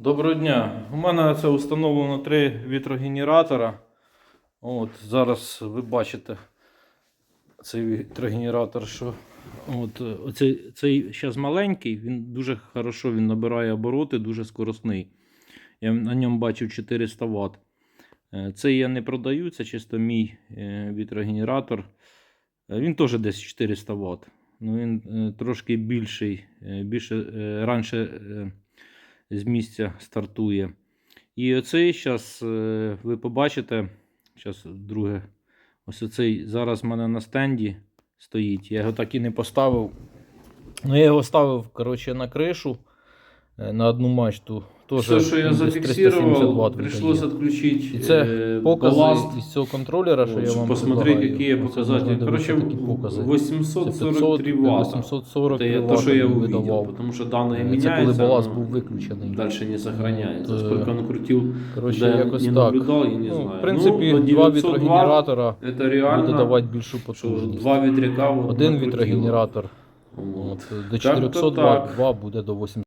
Доброго дня. У мене це встановлено три вітрогенератора. От, зараз ви бачите цей вітрогенератор, що от, оцей, цей зараз маленький, він дуже хорошо він набирає обороти, дуже скоростний. Я на ньому бачив 400 Вт. Е, Цей я не продаю, це чисто мій е, вітрогенератор. Е, Він теж десь 400 Вт. Ну, він трошки більший, більше раніше з місця стартує. І оцей зараз ви побачите. Зараз друге. Ось оцей зараз в мене на стенді стоїть. Я його так і не поставив. Ну, я його ставив коротше, на кришу е, на одну мачту. Теж Все, що я десь 370 зафиксировал, Вт пришлось видає. отключить І це э, Покази балласт. із цього контролера, що Вот, я чтобы вам посмотреть, предлагаю. какие Ось показатели. можна Короче, дивитися такі покази. 843 500, ватта. 840 Это я- Вт то, что я він увидел. видавав. Потому что данные Це коли меняются. баласт но був виключений. Дальше не сохраняется. Вот, э, Сколько он крутил, Коротше, да, якось не так. наблюдал, я не ну, знаю. в принципі, ну, два 900 вітрогенератора Ватт, это буде реально, давати більшу что потужність. два ветряка вот Один накрутило. вітрогенератор Вот. от, до Так-то 400 так. Вт, два буде до 800.